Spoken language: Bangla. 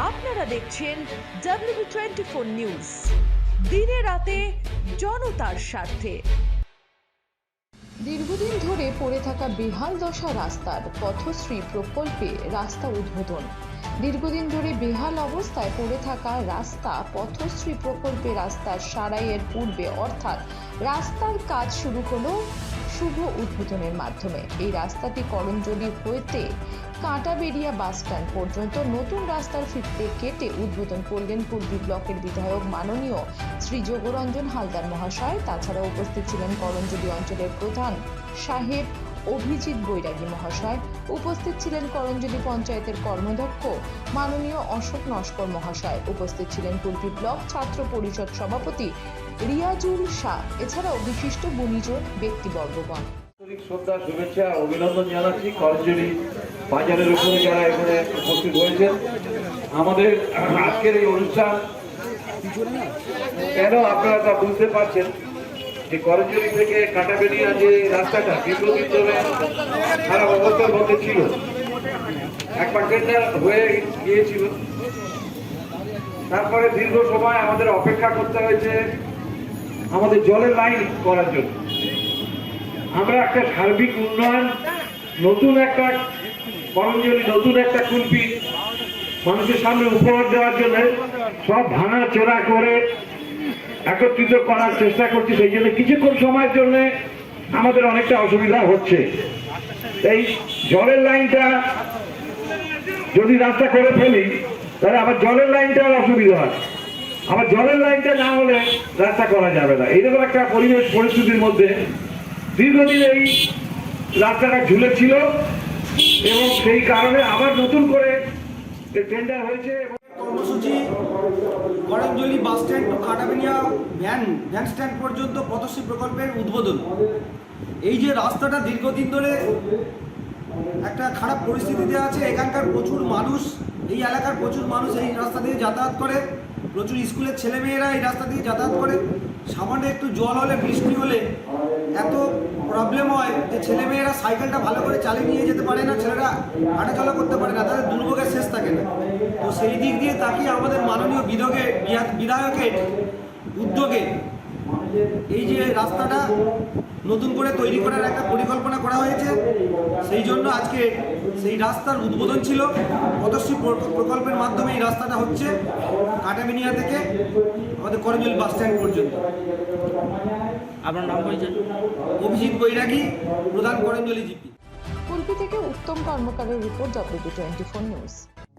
আপনারা দেখছেন ডাব্লিউ টোয়েন্টি ফোর নিউজ দিনে রাতে জনতার স্বার্থে। দীর্ঘদিন ধরে পড়ে থাকা বেহাল দশা রাস্তার পথশ্রী প্রকল্পে রাস্তা উদ্বোধন। দীর্ঘদিন ধরে বেহাল অবস্থায় পড়ে থাকা রাস্তা পথশ্রী প্রকল্পে রাস্তার সারাইয়ের পূর্বে অর্থাৎ রাস্তার কাজ শুরু হলো শুভ উদ্বোধনের মাধ্যমে। এই রাস্তাটি করঞ্জলি হইতে কাঁটাবেড়িয়া বাসস্ট্যান্ড পর্যন্ত নতুন রাস্তার ফিরতে কেটে উদ্বোধন করলেন পূর্বী ব্লকের বিধায়ক মাননীয় শ্রী যোগরঞ্জন হালদার মহাশয়। তাছাড়া উপস্থিত ছিলেন করঞ্জলি অঞ্চলের প্রধান সাহেব অভিজিৎ বৈরাগী মহাশয় উপস্থিত ছিলেন করঞ্জলি পঞ্চায়েতের কর্মদক্ষ মাননীয় অশোক নস্কর মহাশয় উপস্থিত ছিলেন পূর্বী ব্লক ছাত্র পরিষদ সভাপতি রিয়াজুল শাহ, এছাড়াও বিশিষ্ট বণিজ ব্যক্তিবর্গগণ। শ্রদ্ধা, শুভেচ্ছা, অভিনন্দন জানাচ্ছি করঞ্জলি বাজারের উপরে যারা এখানে উপস্থিত হয়েছেন আমাদের আজকের এই অনুষ্ঠান কেন আপনারা তা বুঝতে পারছেন? যে করঞ্জলি থেকে কাটাবেড়িয়া যে রাস্তাটা দীর্ঘদিন ধরে খারাপ অবস্থার মধ্যে ছিল, একবার টেন্ডার হয়ে গিয়েছিল। তারপরে দীর্ঘ সময় আমাদের অপেক্ষা করতে হয়েছে আমাদের জলের লাইন করার জন্য। আমরা একটা সার্বিক উন্নয়ন, নতুন একটা করঞ্জলি নতুন একটা কুলপি মানুষের সামনে উপহার দেওয়ার জন্য সব ভাঙা চোরা করে একত্রিত করার চেষ্টা করছি, সেই জন্য কিছুক্ষণ সময়ের জন্য আমাদের অনেকটা অসুবিধা হচ্ছে। এই জলের লাইনটা যদি রাস্তা করে ফেলি, তাহলে আবার জলের লাইনটার অসুবিধা হয়। আবার জলের লাইনটা না হলে রাস্তা করা যাবে না। এইরকম একটা পরিবেশ পরিস্থিতির মধ্যে দীর্ঘদিন এই রাস্তাটা ঝুলেছিল এবং সেই কারণে আবার নতুন করে টেন্ডার হয়েছে কর্মসূচি Karanjali bus stand to Katabenia van van stand পর্যন্ত পদশ্রী প্রকল্পের উদ্বোধন। এই যে রাস্তাটা দীর্ঘদিন ধরে একটা খারাপ পরিস্থিতিতে আছে, এখানকার প্রচুর মানুষ, এই এলাকার প্রচুর মানুষ এই রাস্তা দিয়ে যাতায়াত করে। প্রচুর স্কুলের ছেলেমেয়েরা এই রাস্তা দিয়ে যাতায়াত করে। সামান্য একটু জল হলে, বৃষ্টি হলে এত প্রবলেম হয় যে ছেলেমেয়েরা সাইকেলটা ভালো করে চালিয়ে নিয়ে যেতে পারে না, ছেলেরা হাঁটাচলা করতে পারে না, তাদের দুর্ভোগের শেষ থাকে না। তো সেই দিক দিয়ে তাকিয়ে আমাদের মাননীয় বিধকে বিধায়কের উদ্যোগে এই যে রাস্তাটা নতুন করে তৈরি করার একটা পরিকল্পনা করা হয়েছে সেই জন্য আজকে সেই রাস্তার উদ্বোধন ছিল। পদশ্রী প্রকল্পের মাধ্যমে এই রাস্তাটা হচ্ছে কাটামিনিয়া থেকে আমাদের করঞ্জলি বাস স্ট্যান্ড পর্যন্ত। আপনার নাম অভিজিৎ বৈরাগী প্রধান করঞ্জলি জিপি। কুলপি থেকে Uttam কর্মকারের report W twenty four news